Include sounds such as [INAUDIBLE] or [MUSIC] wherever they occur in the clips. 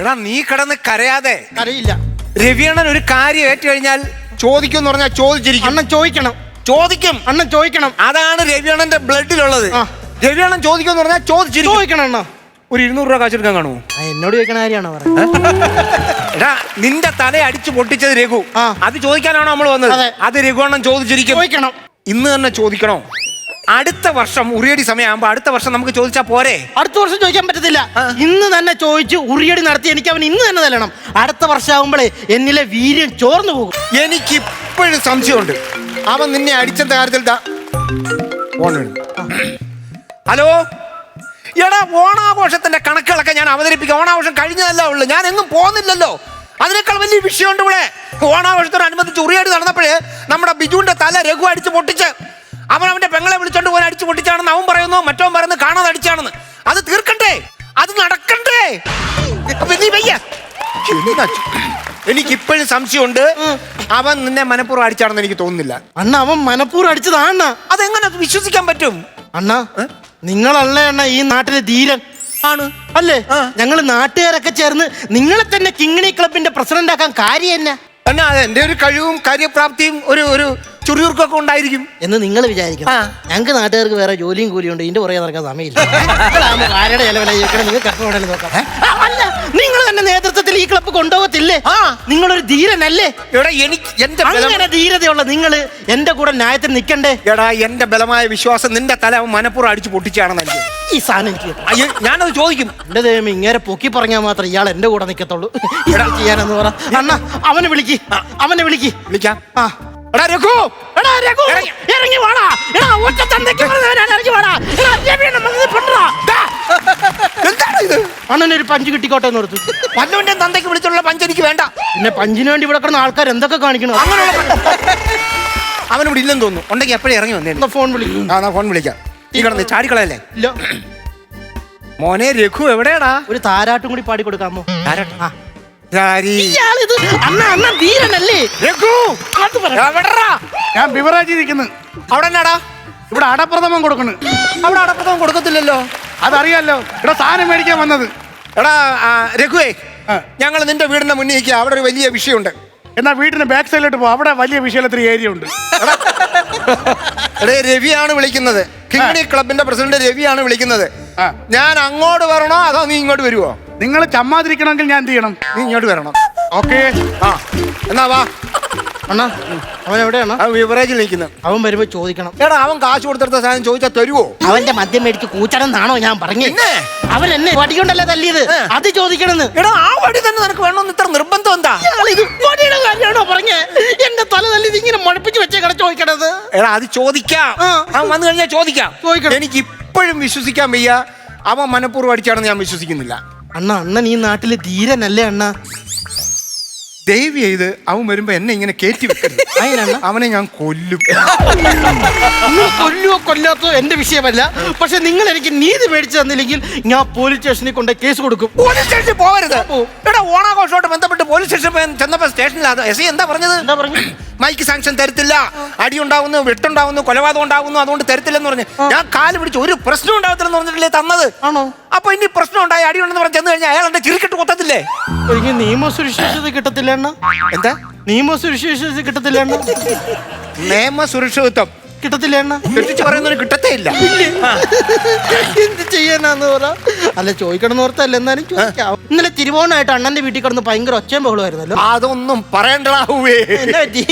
എടാ നീ കിടന്ന് കരയാതെ. കരയില്ല. രവിയണ്ണൻ ഒരു കാര്യം ഏറ്റു കഴിഞ്ഞാൽ ചോദിക്കും എന്ന് പറഞ്ഞാൽ ചോദിച്ചിരിക്കും. അണ്ണൻ ചോദിക്കണം. ചോദിക്കും. അണ്ണൻ ചോദിക്കണം. അതാണ് രവിയണ്ണന്റെ ബ്ലഡിലുള്ളത്. ആ. രവിയണ്ണൻ ചോദിക്കും എന്ന് പറഞ്ഞാൽ ചോദിച്ചിരിക്കും. ചോദിക്കണം അണ്ണ. ഒരു ഇരുന്നൂറ് രൂപ കാശെടുക്കാൻ കാണുമോ? എന്നോട് ചോദിക്കണ കാര്യമാണോ പറയുന്നത്? എടാ നിന്റെ തല അടിച്ചു പൊട്ടിച്ചത് രഘു. ആ. അത് ചോദിക്കാനാണോ നമ്മൾ വന്നത്? അതെ. അത് രഘുവണ്ണൻ ചോദിച്ചിരിക്കും. ചോദിക്കണം. ഇന്ന് തന്നെ ചോദിക്കണോ? അടുത്ത വർഷം ഉറിയടി സമയമാകുമ്പോ അടുത്ത വർഷം നമുക്ക് ചോദിച്ചാ പോരെ? അടുത്ത വർഷം ചോദിക്കാൻ പറ്റത്തില്ല. ഇന്ന് തന്നെ ചോദിച്ച് ഉറിയടി നടത്തി എനിക്ക് അവൻ ഇന്ന് തന്നെ തരണം അടുത്ത വർഷം ആകുമ്പോഴേ എന്നിലെ വീര്യം ചോർന്നു പോകും. എനിക്ക് ഇപ്പോഴും സംശയമുണ്ട്. അവൻ നിന്നെ അടിച്ചെന്ന കാര്യത്തിൽ ദാ- ഫോൺ. ഹലോ? എടാ ഓണാഘോഷത്തിന്റെ കണക്കുകളൊക്കെ ഞാൻ അവതരിപ്പിക്കാം. ഓണാഘോഷം കഴിഞ്ഞതല്ല ഉള്ളു. ഞാൻ എങ്ങും പോകുന്നില്ലല്ലോ അതിനേക്കാൾ വലിയ വിഷയമുണ്ട് ഇവിടെ. ഓണാഘോഷത്തോടനുബന്ധിച്ച് ഉറിയടി നടന്നപ്പോഴേ നമ്മുടെ ബിജുവിന്റെ തല രഘു അടിച്ച് പൊട്ടിച്ച് അവൻ അവന്റെ പെങ്ങളെ വിളിച്ചോണ്ട് പോയി അടിച്ചു പൊട്ടിച്ചാണെന്ന് അവൻ പറയുന്നു മറ്റവൻ പറയുന്നു കാണാതെ അടിച്ചാണെന്ന്. അത് തീർക്കണ്ടേ? അത് നടക്കണ്ടേ? നീ വയ്യ. എനിക്ക് ഇപ്പോഴും സംശയമുണ്ട്. അവൻ നിന്നെ മനഃപൂർവം അടിച്ചാണെന്ന് എനിക്ക് തോന്നുന്നില്ല. അണ്ണ അവൻ മനഃപൂർവം അടിച്ചതാണ് അതെങ്ങനെ വിശ്വസിക്കാൻ പറ്റും? അണ്ണ നിങ്ങളല്ലേ അണ്ണ ഈ നാട്ടിലെ ധീരൻ? ആണ്. അല്ലേ. ഞങ്ങൾ നാട്ടുകാരൊക്കെ ചേർന്ന് നിങ്ങളെ തന്നെ കിങ്ങിണി ക്ലബിന്റെ പ്രസിഡന്റ് ആക്കാൻ കാര്യം എന്നാ? അണ്ണ അതെ എന്റെ ഒരു കഴിവും കാര്യപ്രാപ്തിയും ഒരു ഒരു ചുറിയുർക്കൊക്കെ ഉണ്ടായിരിക്കും. എന്ന് നിങ്ങൾ വിചാരിക്കും. ആ. ഞങ്ങൾക്ക് നാട്ടുകാർക്ക് വേറെ ജോലിയും കൂലിയും ഉണ്ട്. ഇതിന്റെ പുറകെ നടക്കാൻ സമയമില്ല. നിങ്ങളാകുമ്പോ ആരുടെ ചെലവില ചോദിക്കണം നിങ്ങൾ കഷ്ടപ്പെടാൻ നോക്കാം. ആ, അല്ല നിങ്ങൾ തന്നെ നേതൃത്വത്തിൽ ഈ ക്ലബ്ബ് കൊണ്ടുപോകത്തില്ലേ? ആ. നിങ്ങളൊരു ധീരനല്ലേ? എടാ എനിക്ക് എന്റെ ബലം അങ്ങനെ ധീരതയുള്ള നിങ്ങൾ എന്റെ കൂടെ ന്യായത്തിന് നിൽക്കണ്ടേ? എടാ എന്റെ ബലമായ വിശ്വാസം നിന്റെ തല അവൻ മനഃപൂർവം അടിച്ചു പൊട്ടിച്ചാണെന്ന് എനിക്ക് ഈ സാധനം എനിക്ക് കിട്ടണം. അയ്യോ ഞാനത് ചോദിക്കും. എന്റെ ദൈവം ഇങ്ങനെ പൊക്കി പറഞ്ഞാൽ മാത്രം ഇയാൾ എന്റെ കൂടെ നിൽക്കത്തുള്ളൂ എടാ. ചെയ്യാനെന്ന് പറ. അണ്ണ അവനെ വിളിക്ക്. അവനെ വിളിക്ക്. വിളിക്കാം. ആ. എടാ രഘു എടാ രഘു ഇറങ്ങി. വാടാ. എടാ ഒറ്റ തന്തയ്ക്ക് പറഞ്ഞവനാണ് ഇറങ്ങി വാടാ. എടാ രവിയണ്ണൻ വന്നത് പെണ്ണടാ. ദാ. എന്താണ് ഇത്? അണ്ണനൊരു പഞ്ച് കിട്ടിക്കോട്ടെ എന്ന് ഓർത്തു. പല്ലുവിന്റെ തന്തയ്ക്ക് വിളിച്ചുള്ള പഞ്ച് എനിക്ക് വേണ്ട. പിന്നെ പഞ്ചിന് വേണ്ടി ഇവിടെ കിടന്ന ആൾക്കാർ എന്തൊക്കെ കാണിക്കണം? അങ്ങനെയുള്ള അവൻ ഇവിടെ ഇല്ലെന്ന് തോന്നുന്നു. ഉണ്ടെങ്കിൽ എപ്പോഴും ഇറങ്ങി വന്നേ ഫോൺ വിളിക്കും ആ ഫോൺ വിളിക്കാം. ഈ കിടന്ന് ചാടിക്കളയല്ലേ? ഇല്ല. മോനെ രഘു എവിടെയാടാ? ഒരു താരാട്ടും കൂടി പാടി കൊടുക്കാമോ ആ. ചാരി. ഇയാളിത് അണ്ണ അണ്ണ ധീരനല്ലേ? രഘു! അത് പറ. എവിടെടാ? ഞാൻ ബിവറേജ് ഇരിക്കുന്നു അവിടെ എന്നാടാ? ഇവിടെ അടപ്രഥമം കൊടുക്കുന്നു. അവിടെ അടപ്പത്തം കൊടുക്കത്തില്ലല്ലോ. അതറിയാലോ. ഇവിടെ സാധനം മേടിക്കാൻ വന്നത്. എടാ ആ, രഘുവേ ഞങ്ങൾ നിന്റെ വീടിന്റെ മുന്നിൽ നിൽക്കുക. അവിടെ ഒരു വലിയ വിഷയമുണ്ട്. എന്നാ വീട്ടിന് ബാക്ക് സൈഡിലോട്ട് പോ അവിടെ വലിയ വിശാലത്തിൽ ഏരിയ ഉണ്ട്. എടേ രവിയാണ് വിളിക്കുന്നത്. കിങ്ങിണി ക്ലബിന്റെ പ്രസിഡന്റ് രവിയാണ് വിളിക്കുന്നത്. ആ. ഞാൻ അങ്ങോട്ട് വരണോ അതോ നീ ഇങ്ങോട്ട് വരുവോ? നിങ്ങൾ ചമ്മാതിരിക്കണമെങ്കിൽ ഞാൻ എന്ത് ചെയ്യണം? നീ ഇങ്ങോട്ട് വരണം. ഓക്കെ. ആ എന്നാ വാ. അണ്ണാ അവൻ എവിടെയാണ്? ആ വിവറേജിൽ നിൽക്കുന്നത് അവൻ വരുമ്പോ ചോദിക്കണം. എടാ അവൻ കാശ് കൊടുത്തെടുത്ത സാധനം ചോദിച്ചാൽ തരുവോ? അവന്റെ മദ്യം മേടിച്ച് കൂച്ചണം എന്നാണോ ഞാൻ പറഞ്ഞു? അവൻ എന്നെ വടികൊണ്ടല്ലേ തല്ലിയത്. അത് ചോദിക്കണെന്ന്. എടാ ആ വടി തന്നെ നിനക്ക് വേണമെന്ന് ഇത്ര നിർബന്ധം എന്താ? വടിയുടെ കാര്യമാണോ പറഞ്ഞേ? എന്റെ തല തല്ലി ഇങ്ങനെ മുഴപ്പിച്ച് കട ചോദിക്കണത്. എടാ അത് ചോദിക്കാം. അവൻ വന്നു കഴിഞ്ഞാൽ ചോദിക്കാം. ചോദിക്കണം. എനിക്ക് ഇപ്പോഴും വിശ്വസിക്കാൻ വയ്യ. അവൻ മനഃപൂർവം അടിച്ചാണെന്ന് ഞാൻ വിശ്വസിക്കുന്നില്ല. അണ്ണ അണ്ണൻ നീ നാട്ടിലെ ധീരനല്ലേ അണ്ണ? ദയവ് ചെയ്ത് അവൻ വരുമ്പോ എന്നെ ഇങ്ങനെ കയറ്റി വെക്കരുത്. അതിനണ്ണ അവനെ ഞാൻ കൊല്ലും. നീ കൊല്ലുവോ കൊല്ലാത്തോ എന്റെ വിഷയമല്ല. പക്ഷെ നിങ്ങൾ എനിക്ക് നീതി മേടിച്ചു തന്നില്ലെങ്കിൽ ഞാൻ പോലീസ് സ്റ്റേഷനിൽ കൊണ്ട് കേസ് കൊടുക്കും. പോലീസ് സ്റ്റേഷനിൽ പോകരുത് ഇവിടെ ഓണാഘോഷമായിട്ട് ബന്ധപ്പെട്ട് പോലീസ് സ്റ്റേഷനിൽ ചെന്നപ്പോ സ്റ്റേഷനിൽ എസ് ഐ എന്താ പറഞ്ഞത്? എന്താ പറഞ്ഞു മൈക്ക് സാങ്ഷൻ തരത്തില്ല. അടി ഉണ്ടാവുന്നു വെട്ടുണ്ടാവുന്നു കൊലപാതകം ഉണ്ടാവുന്നു അതുകൊണ്ട് തരത്തില്ലെന്ന് പറഞ്ഞു. ഞാൻ കാൽ പിടിച്ച് ഒരു പ്രശ്നം ഉണ്ടാവത്തില്ലെന്ന് പറഞ്ഞിട്ടില്ലേ തന്നത്? ആണോ? അപ്പൊ ഇനി പ്രശ്നം ഉണ്ടായി അടി ഉണ്ടെന്ന് പറഞ്ഞ് ചെന്ന് കഴിഞ്ഞാൽ അയാൾ എന്റെ ചിരിക്കിട്ട് കൊത്തത്തില്ലേ? എനിക്ക് നിയമസുരക്ഷിതത കിട്ടത്തില്ല അണ്ണ? എന്താ? നിയമസുരക്ഷിതത കിട്ടത്തില്ല അണ്ണ? നിയമ സുരക്ഷിതത്വം. കിട്ടത്തില്ല അണ്ണ? കെട്ടിച്ച് പറയുന്നതിന് കിട്ടത്തേ ഇല്ല. ആ. എന്ത് ചെയ്യാനാന്ന് പറ? അല്ല ചോദിക്കണം ഓർത്തല്ല എന്നാലും ചോദിക്കാം. ഇന്നലെ തിരുവോണമായിട്ട് അണ്ണന്റെ വീട്ടിൽ കിടന്ന് ഭയങ്കര ഒച്ചയും ബഹളമായിരുന്നല്ലോ അതൊന്നും പറയണ്ടാവേ എന്നാ പറ്റി?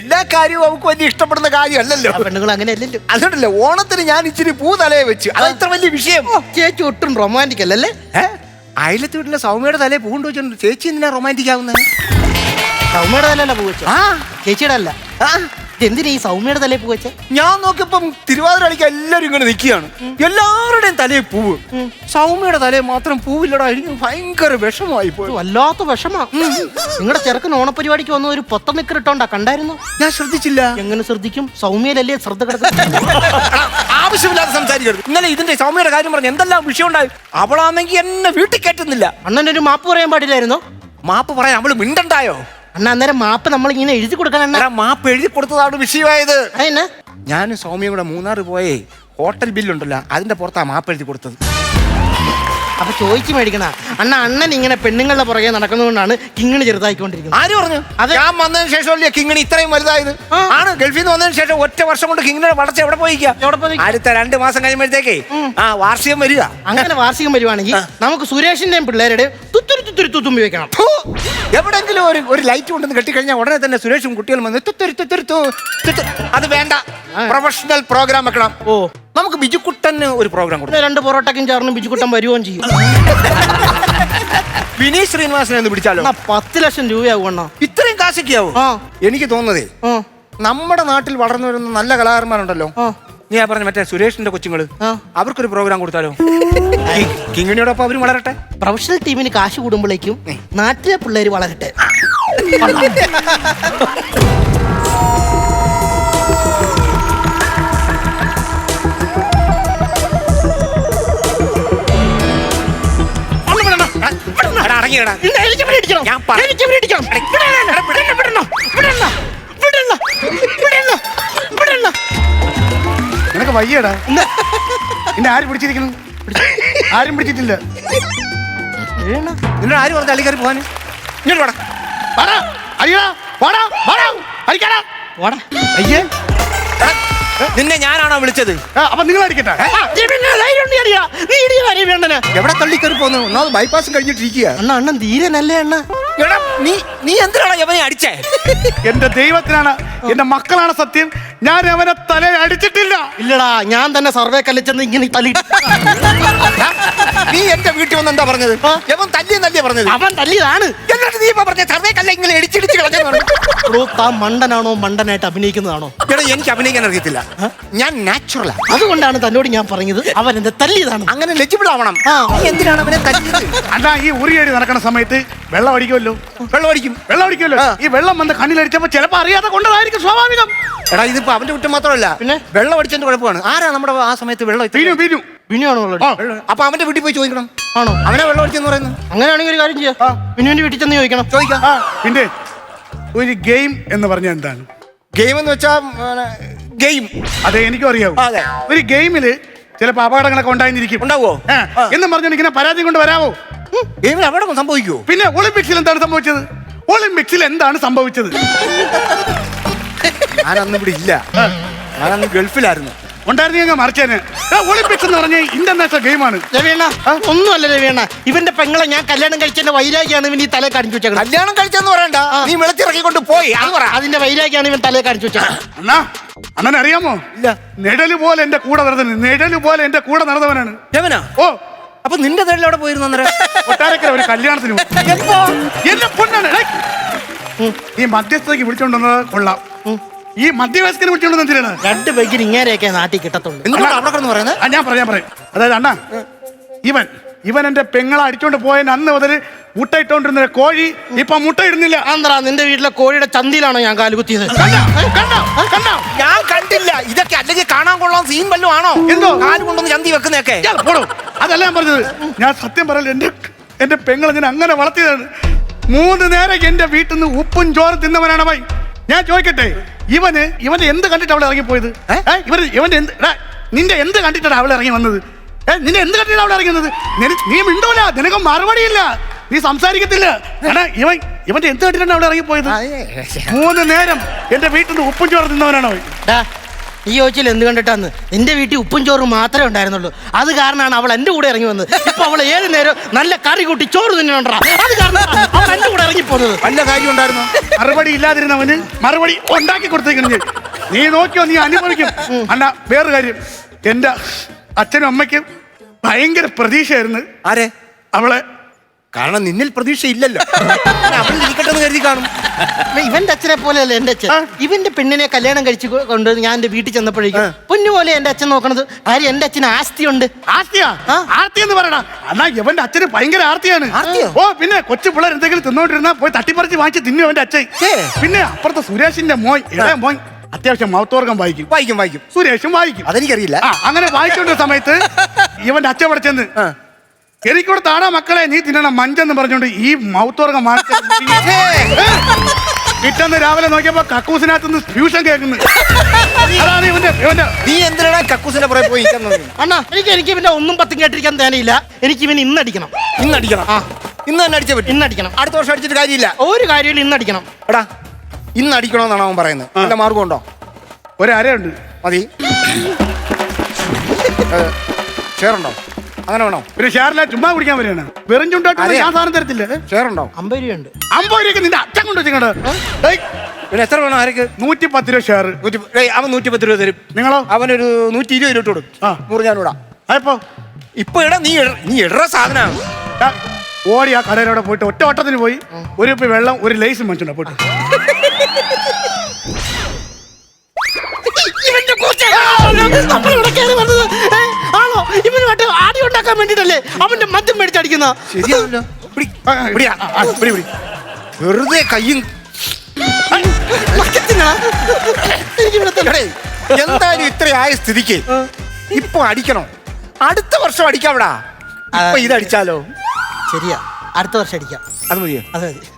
എല്ലാ കാര്യവും അവക്ക് വലിയ ഇഷ്ടപ്പെടുന്ന കാര്യമല്ലല്ലോ. ആ പെണ്ണുങ്ങൾ അങ്ങനെ അല്ലല്ലോ അതുകൊണ്ടല്ലേ ഓണത്തിന് ഞാൻ ഇച്ചിരി പൂ തലയെ വെച്ച്. അത് ഇത്ര വലിയ വിഷയം. ഓ, ചേച്ചി ഒട്ടും റൊമാന്റിക് അല്ലല്ലേ? ഏ? അയലത്ത് വീട്ടിലെ സൗമ്യയുടെ തലേ പൂണ്ട് വെച്ചോണ്ട് ചേച്ചി എന്തിനാ റൊമാന്റിക് ആവുന്നത് സൗമ്യയുടെ തലല്ല പൂവച്ച ആ. ചേച്ചിയുടെ അല്ല ആ. എന്തിനാ ഈ സൗമ്യയുടെ തലയിൽ പൂവച്ച ഞാൻ നോക്കിയപ്പം തിരുവാതിര കളിക്ക് എല്ലാരും ഇങ്ങനെ നിൽക്കുകയാണ്. എല്ലാവരുടെയും തലയിൽ പൂവ് സൗമ്യയുടെ തലയിൽ മാത്രം പൂവില്ലടാ. എനിക്ക് ഭയങ്കര വിഷമമായി പോയി. വല്ലാത്ത വിഷമാ. നിങ്ങളുടെ ചെറുക്കൻ ഓണപരിപാടിക്ക് വന്ന ഒരു പൊത്ത നിക്കർ ഇട്ടോണ്ടാ കണ്ടായിരുന്നു? ഞാൻ ശ്രദ്ധിച്ചില്ല. എങ്ങനെ ശ്രദ്ധിക്കും? സൗമ്യയിലല്ലേ ശ്രദ്ധ കിടക്കുന്നത്? [LAUGHS] ആവശ്യമില്ലാതെ സംസാരിക്കരുത്. ഇന്നലെ ഇതിന്റെ സൗമ്യയുടെ കാര്യം പറഞ്ഞു എന്തെല്ലാം വിഷയം ഉണ്ടായി അവളാണെങ്കിൽ എന്നെ വീട്ടിൽ കയറ്റുന്നില്ല. അണ്ണൻ ഒരു മാപ്പ് പറയാൻ പാടില്ലായിരുന്നോ? മാപ്പ് പറയാൻ അവൾ മിണ്ടണ്ടായോ? അണ്ണ അന്നേരം മാപ്പ് നമ്മൾ ഇങ്ങനെ എഴുതി കൊടുക്കണം അണ്ണാ. എടാ മാപ്പ് എഴുതി കൊടുത്തതാണ് വിഷയമായത്. ഞാൻ ഞാനും സൗമ്യയും കൂടെ മൂന്നാർ പോയേ ഹോട്ടൽ ബില്ലുണ്ടല്ലോ അതിന്റെ പുറത്താ മാപ്പ് എഴുതി കൊടുത്തത്. അപ്പൊ ചോദിച്ചു മേടിക്കണ. അണ്ണ അണ്ണൻ ഇങ്ങനെ പെണ്ണുങ്ങളുടെ പുറകെ നടക്കുന്നതുകൊണ്ടാണ് കിങ്ങിണി ചെറുതായിക്കൊണ്ടിരിക്കുന്നത്. ആര് പറഞ്ഞു? അതെ. ഞാൻ വന്നതിന് ശേഷമല്ലേ കിങ്ങിണി ഇത്രയും വലുതായത്? ആ. ആണ് ഗൾഫിൽ നിന്ന് വന്നതിന് ശേഷം ഒറ്റ വർഷം കൊണ്ട് കിങ്ങിനെ വളർച്ച എവിടെ പോയിക്കാ എവിടെ പോയി? അടുത്ത രണ്ട് മാസം കഴിയുമ്പോഴത്തേക്കേ ആ വാർഷികം വരിക. അങ്ങനെ വാർഷികം വരുവാണെങ്കിൽ നമുക്ക് സുരേഷിന്റെയും പിള്ളേരുടെ തുത്തുരു തുത്തുരു തുത്തുമ്പി വെക്കണം. ഫു, എവിടെങ്കിലും ഒരു ഒരു ലൈറ്റ് കൊണ്ടെന്ന് കെട്ടിക്കഴിഞ്ഞാൽ ഉടനെ തന്നെ സുരേഷും കുട്ടികളും വന്ന് തുത്തുരു തുത്തുരു തു, അത് വേണ്ട. പ്രൊഫഷണൽ പ്രോഗ്രാം വെക്കണം. ഓ. നമുക്ക് ബിജുക്കുട്ടന് ഒരു പ്രോഗ്രാം കൊടുക്കും. രണ്ട് പൊറോട്ടക്കും ചേർന്ന് ബിജുക്കുട്ടൻ വരുകയും ചെയ്യും. [LAUGHS] വിനീത് ശ്രീനിവാസനെ ഒന്ന് പിടിച്ചാലോ? പത്ത് ലക്ഷം രൂപയാകും ഇത്രയും കാശൊക്കെയാവും എനിക്ക് തോന്നുന്നതേ നമ്മുടെ നാട്ടിൽ വളർന്നു വരുന്ന നല്ല കലാകാരന്മാരുണ്ടല്ലോ. നീ ആ പറഞ്ഞ മറ്റേ സുരേഷിന്റെ കൊച്ചുങ്ങൾ ആ. അവർക്കൊരു പ്രോഗ്രാം കൊടുത്താലോ കിങ്ങിണിയോടൊപ്പം അവരും വളരട്ടെ പ്രൊഫഷണൽ ടീമിന് കാശ് കൂടുമ്പോഴേക്കും നാട്ടിലെ പിള്ളേര് വളരട്ടെ എടാ, അടങ്ങിയെടാ. ഇല്ല, എനിക്ക് ഇവിടെ. ഞാൻ പറ- എനിക്ക് ഇവിടെ. നിനക്ക് വയ്യടാ. പിന്നെ ആര് പിടിച്ചിരിക്കുന്നു? ആരും പിടിച്ചിട്ടില്ല. നിന്നോട് ആര് പറഞ്ഞ അള്ളിക്കറി പോവാന് ഇങ്ങോട്ട് വാടാ. വാടാ, അയ്യടാ, വാടാ, വാടാ, അടിക്കാടാ. വാടാ. അയ്യേ. നിന്നെ ഞാനാണോ വിളിച്ചത്? അപ്പൊ നിങ്ങൾ അടിക്കട്ടെ. എവിടെ തള്ളിക്കറി പോന്നു? ഒന്നാമത് ബൈപ്പാസ് കഴിഞ്ഞിട്ടിരിക്കുക അണ്ണ അണ്ണൻ ധീരനല്ലേ അണ്ണ? നീ നീ എന്തിനാണോ എവനെ അടിച്ചേ? എന്റെ ദൈവത്തിനാണ് എന്റെ മക്കളാണ് സത്യം. ഞാൻ അവനെ തല അടിച്ചിട്ടില്ല. ഇല്ലടാ ഞാൻ തന്നെ സർവേ കല്ലിച്ചെന്ന് ഇങ്ങനെ തലി [LAUGHS] നീ എന്റെ വീട്ടിൽ വന്ന് എന്താ പറഞ്ഞത്? അവൻ യവൻ തല്ലിയെന്നല്ലേ പറഞ്ഞത്? അവൻ തല്ലിയതാണ്. എന്നിട്ട് നീ ഇപ്പൊ പറഞ്ഞ കല്ല ഇങ്ങനെ ഇടിച്ചിടിച്ച് കളഞ്ഞു താൻ മണ്ടനാണോ മണ്ടനായിട്ട് അഭിനയിക്കുന്നതാണോ? എടാ എനിക്ക് അഭിനയിക്കാൻ അറിയത്തില്ല. ഞാൻ നാച്ചുറൽ അതുകൊണ്ടാണ് തന്നോട് ഞാൻ പറഞ്ഞത് അവൻ എന്റെ തല്ലിയതാണ്. അങ്ങനെ ലെജിബിൾ ആവണം. എന്തിനാണ് അവനെ തല്ലിയത്? അണ്ണാ ഈ ഉറിയടി നടക്കുന്ന സമയത്ത് വെള്ളം അടിക്കുമല്ലോ? വെള്ളം അടിക്കും. വെള്ളം അടിക്കുമല്ലോ? ഈ വെള്ളം വന്ന് കണ്ണിലടിച്ചപ്പോ ചിലപ്പോ അറിയാതെ കൊണ്ടതായിരിക്കും സ്വാഭാവികം. എടാ ഇതിപ്പോ അവന്റെ കുറ്റം മാത്രമല്ല. പിന്നെ? വെള്ളം അടിച്ചതിന്റെ കുഴപ്പമാണ്. ആരാ നമ്മുടെ ആ സമയത്ത് വെള്ളം ബിനു ബിനു. ആ. വെള്ളം- അപ്പൊ അവന്റെ വീട്ടിൽ പോയി ചോദിക്കണം. ആണോ? അവനെ വെള്ളം അടിച്ചെന്ന് പറയുന്നു അങ്ങനെയാണെങ്കിൽ ഒരു കാര്യം ചെയ്യാം. വിനുവിന്റെ വീട്ടിൽ ചെന്ന് ചോദിക്കണം. ചോദിക്കാം. ആ പിന്നെ ഒരു ഗെയിം എന്ന് പറഞ്ഞാൽ എന്താണ്? ഗെയിം എന്ന് വെച്ചാ ഗെയിം. അതെ എനിക്കും അറിയാവൂ. അതെ. ഒരു ഗെയിമിൽ ചിലപ്പോ അപകടങ്ങളൊക്കെ ഉണ്ടായിരിക്കും. ഉണ്ടാവോ എന്നും പറഞ്ഞു ഇങ്ങനെ പരാതി കൊണ്ട് വരാവോ? ഗെയിമിൽ അവിടെ സംഭവിക്കുവോ? പിന്നെ ഒളിമ്പിക്സിൽ എന്താണ് സംഭവിച്ചത്? ഒളിമ്പിക്സിൽ എന്താണ് സംഭവിച്ചത്? ഞാനന്ന് ഇവിടെ ഇല്ല. ഞാനന്ന് ഗൾഫിലായിരുന്നു. ഉണ്ടായിരുന്നെങ്കിൽ മറിച്ചേനെ. ഏ, ഒളിമ്പിക്സ് എന്ന് പറഞ്ഞ ഇന്റർനാഷണൽ ഗെയിമാണ്. രവിയണ്ണ ഒന്നുമല്ല രവിയണ്ണ. ഇവന്റെ പെങ്ങളെ ഞാൻ കല്യാണം കഴിച്ചതിന്റെ വൈരാഗ്യാണ് ഇവൻ ഈ തലേ കാണിച്ചു വെച്ചേക്കുന്നത് കല്യാണം കഴിച്ചെന്ന് പറയണ്ട. നീ വെളുത്തിറക്കിക്കൊണ്ട് പോയി അത് പറ. അതിന്റെ വൈരാഗ്യാണ് ഇവൻ തലേ കാണിച്ചു വെച്ചേക്കുന്നത് അണ്ണാ അണ്ണനെ അറിയാമോ? ഇല്ല. നിഴൽ പോലെ എന്റെ കൂടെ നടന്നു നിഴൽ പോലെ എന്റെ കൂടെ നടന്നവനാണ്. യവനാ ഓ. അപ്പൊ നിന്റെ നിഴൽ അവിടെ പോയിരുന്നു കൊട്ടാരക്കര ഒരു കല്യാണത്തിന് എന്നെ പൊന്നാണ്. ഏയ്. ഈ മധ്യസ്ഥതയ്ക്ക് വിളിച്ചോണ്ടുവന്നത് കൊള്ളാം. ഈ മധ്യവയസ്കനെ വിളിച്ചോണ്ട് എന്തിനാണ്? രണ്ട് ബൈക്കിന് ഇങ്ങനെയൊക്കെ നാട്ടിൽ കിട്ടത്തുള്ളൂ. എന്തുകൊണ്ട് അവിടെ കിടന്ന് പറയുന്നത്? ആ ഞാൻ പറയാം പറയാം. അതായത് അണ്ണ ഇവൻ ഇവൻ എന്റെ പെങ്ങളെ അടിച്ചോണ്ട് പോയ അന്ന് മുതൽ മുട്ട ഇട്ടോണ്ടിരുന്ന കോഴി ഇപ്പൊ മുട്ട ഇടുന്നില്ല. ആന്ധ്രാ നിന്റെ വീട്ടിലെ കോഴിയുടെ ചന്തിയിലാണോ ഞാൻ കാലുകുത്തിയത് കണ്ടോ? കണ്ടോ? കണ്ടോ? ഞാൻ കണ്ടില്ല. ഇതൊക്കെ അല്ലെങ്കിൽ കാണാൻ കൊള്ളാം സീൻ വല്ലതും ആണോ? എന്തോ? കാലു കൊണ്ടൊന്ന് ചന്തി വെക്കുന്നൊക്കെ ഇയാൾ പോടോ. അതല്ല ഞാൻ പറഞ്ഞത്. ഞാൻ സത്യം പറയല എന്റെ എന്റെ പെങ്ങളെ ഞാൻ അങ്ങനെ വളർത്തിയതാണ്. മൂന്ന് നേരം എന്റെ വീട്ടിൽ നിന്ന് ഉപ്പും ചോറും തിന്നവനാണ് അവൻ. ഞാൻ ചോദിക്കട്ടെ ഇവന് ഇവന്റെ എന്ത് കണ്ടിട്ട് അവളെ ഇറങ്ങിപ്പോയത്? ഇവന് ഇവന്റെ എന്ത് നിന്റെ എന്ത് കണ്ടിട്ടാണ് അവളെ ഇറങ്ങി വന്നത്? ഏഹ് നിന്റെ എന്ത് കണ്ടിട്ടാണ് അവളെ ഇറങ്ങി വന്നത്? നിന- നീ മിണ്ടോല നിനക്ക് മറുപടിയില്ല നീ സംസാരിക്കത്തില്ല. ഇവൻ ഇവന്റെ എന്ത് കണ്ടിട്ടാണ് അവളെ ഇറങ്ങിപ്പോയത്? മൂന്ന് നേരം എന്റെ വീട്ടിൽ നിന്ന് ഉപ്പും ചോറ് തിന്നവനാണ് അവൻ ചോദിച്ചിൽ എന്ത് കണ്ടിട്ടാന്ന്? എന്റെ വീട്ടിൽ ഉപ്പും ചോറും മാത്രമേ ഉണ്ടായിരുന്നുള്ളൂ. അത് കാരണമാണ് അവൾ എന്റെ കൂടെ ഇറങ്ങി വന്നത്. ഇപ്പൊ അവൾ ഏത് നേരം നല്ല കറി കൂട്ടി ചോറ് തിന്നുണ്ടാ അത് കാരണം അവൾ എന്റെ കൂടെ ഇറങ്ങി പോകുന്നത് വല്ല കാര്യം ഉണ്ടായിരുന്നു? മറുപടി ഇല്ലാതിരുന്നവന് മറുപടി ഉണ്ടാക്കി കൊടുത്തേക്കുന്നു നീ നോക്കിയോ നീ അനുഭവിക്കും. അല്ല വേറെ കാര്യം. എന്റെ അച്ഛനും അമ്മയ്ക്കും ഭയങ്കര പ്രതീക്ഷയായിരുന്നു. ആരെ? അവളെ കാരണം നിന്നിൽ പ്രതീക്ഷ ഇല്ലല്ലോ അവൾ ഇരിക്കട്ടെ എന്ന് കരുതി കാണും. ഇവന്റെ അച്ഛനെ പോലെയല്ല എന്റെ അച്ഛൻ? ഇവന്റെ പെണ്ണിനെ കല്യാണം കഴിച്ചു കൊണ്ട് ഞാൻ എന്റെ വീട്ടിൽ ചെന്നപ്പോഴേക്കും പൊന്നു പോലെ എന്റെ അച്ഛൻ നോക്കണത് ആര് എന്റെ അച്ഛന് ആസ്തിയുണ്ട്. ഉണ്ട് ആ. ആർത്തി എന്ന് പറയടാ. എന്നാ ഇവന്റെ അച്ഛന് ഭയങ്കര ആർത്തിയാണ് ആർത്തിയോ? ഓ പിന്നെ കൊച്ചു പിള്ളേർ എന്തെങ്കിലും തിന്നോണ്ടിരുന്നാ പോയി തട്ടിപ്പറിച്ച് വാങ്ങിച്ച് തിന്നു അവന്റെ അച്ഛൻ. പിന്നെ അപ്പുറത്തെ സുരേഷിന്റെ മോൻ ഇളയ മോൻ അത്യാവശ്യം മൗത്തോർഗം വായിക്കും. വായിക്കും വായിക്കും. സുരേഷും വായിക്കും. അതെനിക്കറിയില്ല. അങ്ങനെ വായിച്ചോണ്ട സമയത്ത് ഇവന്റെ അച്ഛൻ ഇവിടെ ചെന്ന് ആ. എനിക്കൂടെ താടാ മക്കളെ നീ തിന്നണം. മഞ്ചെന്ന് പറഞ്ഞോണ്ട് ഈ മൗത്തോർഗം [LAUGHS] പിറ്റന്ന് രാവിലെ നോക്കിയപ്പോ കക്കൂസിനകത്ത് നിന്ന് ഫ്യൂഷൻ കേൾക്കുന്നു അതാണ് ഇവന്റെ ഇവന്റെ. നീ എന്തിനാ കക്കൂസിന്റെ പുറകെ പോയി അണ്ണാ എനിക്ക് എനിക്ക് ഇവന്റെ ഒന്നും പത്തും കേട്ടിരിക്കാൻ തേനയില്ല. എനിക്ക് ഇവൻ ഇന്ന് അടിക്കണം. ഇന്ന് അടിക്കണം ആ. ഇന്ന് തന്നെ അടിച്ച പറ്റും. ഇന്ന് അടിക്കണം. അടുത്ത വർഷം അടിച്ചിട്ട് കാര്യമില്ല. ഒരു കാര്യമില്ല ഇന്ന് അടിക്കണം. എടാ ഇന്ന് അടിക്കണമെന്നാണ് അവൻ പറയുന്നത്. നല്ല മാർഗം ഉണ്ടോ? ഒരു അരയുണ്ട് മതി [LAUGHS] ഷെയറുണ്ടോ അങ്ങനെ വേണോ? പിന്നെ ഷെയറില്ല ചുമ്മാ കുടിക്കാൻ വരികയാണ്. വെറും ചുണ്ടായിട്ട് അതെ. ഞാൻ സാധനം തരത്തില്ല. അമ്പത് രൂപയുണ്ട്. അമ്പത് രൂപയ്ക്ക് നിന്റെ അച്ഛൻ കൊണ്ട് വെച്ചിങ്ങട്. പിന്നെ എത്ര വേണം ആർക്ക് നൂറ്റി പത്ത് രൂപ ഷെയർ നൂറ്റി ഏയ് അവൻ നൂറ്റി പത്ത് രൂപ തരും. നിങ്ങളോ? അവനൊരു നൂറ്റി ഇരുപത് രൂപ ഇട്ട് കൊടുക്കും ആ. നൂറ് ഞാൻ ഇടാം. അയപ്പോ ഇപ്പൊ ഇടാ നീ ഇട- നീ ഇടറ സാധനമാണ് ഓടി ആ കടയിലൂടെ പോയിട്ട് ഒറ്റ ഓട്ടത്തിന് പോയി ഒരു ഇപ്പൊ വെള്ളം ഒരു ലൈസും മേടിച്ചോണ്ടാ പോയിട്ട് ഇവന്റെ ഏ, ആണോ? ഇവനുമായിട്ട് ആടി ഉണ്ടാക്കാൻ വേണ്ടിട്ടല്ലേ അവന്റെ മദ്യം മേടിച്ചടിക്കുന്ന ശരിയാണല്ലോ. പിടി. ആ, പിടി, പിടി. വെറുതെ കയ്യും എടേ, എന്തായാലും ഇത്ര ആയ സ്ഥിതിക്ക് ഇപ്പൊ അടിക്കണോ? അടുത്ത വർഷം അടിക്കാവിടാ. ഇപ്പൊ ഇത് അടിച്ചാലോ ശരിയാ. അടുത്ത വർഷം അടിക്കാം. അത് മതിയോ? അതെ വന്ന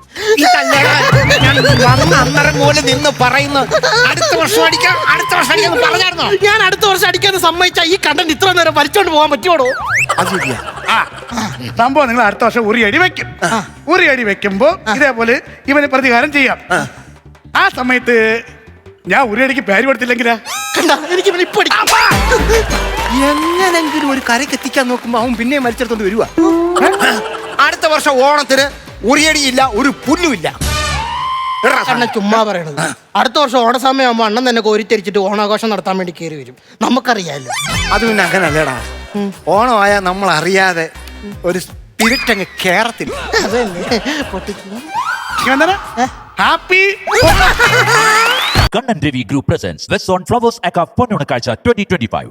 അന്നേരം പോലെ നിന്ന് പറയുന്നു അടുത്ത വർഷം അടിക്കാം അടുത്ത വർഷം അടിക്കാം എന്ന് പറഞ്ഞായിരുന്നോ? ഞാൻ അടുത്ത വർഷം അടിക്കാന്ന് സമ്മതിച്ച ഈ കണ്ടന്റ് ഇത്ര നേരം വലിച്ചോണ്ട് പോകാൻ പറ്റുമോ അത് ശരിയാ. ആ സംഭവം നിങ്ങൾ അടുത്ത വർഷം ഉറി അടി വെക്കും. ഉറി അടി വെക്കുമ്പോ ഇതേപോലെ ഇവന് പ്രതികാരം ചെയ്യാം. ആ. സമയത്ത് ഞാൻ ഉറി അടിക്ക് പേര് കൊടുത്തില്ലെങ്കിലാ? കണ്ട എനിക്ക് ഇവനെ ഇപ്പൊ എങ്ങനെങ്കിലും ഒരു കരയ്ക്ക് എത്തിക്കാൻ നോക്കുമ്പോ അവൻ പിന്നെ മരിച്ചെടുത്തോണ്ട് വരുവാ. അടുത്ത വർഷം ഓണത്തിന് ഉറിയടിയില്ല ഒരു പുല്ലുമില്ല. ചുമ്മാ പറയണത്. അടുത്ത വർഷം ഓണസമയമാകുമ്പോൾ അണ്ണൻ തന്നെ കോരിത്തിരിച്ചിട്ട് ഓണാഘോഷം നടത്താൻ വേണ്ടി കയറി വരും. നമുക്കറിയാലോ. അത് പിന്നെ അങ്ങനല്ലേടാ. ഓണമായ നമ്മൾ അറിയാതെ ഒരു സ്പിരിറ്റ് അങ്ങ് കേറത്തില്ല പൊട്ടിക്കുന്നു. Happy Kannan Devi Group presents West on Flowers Aka Ponunakacha 2025.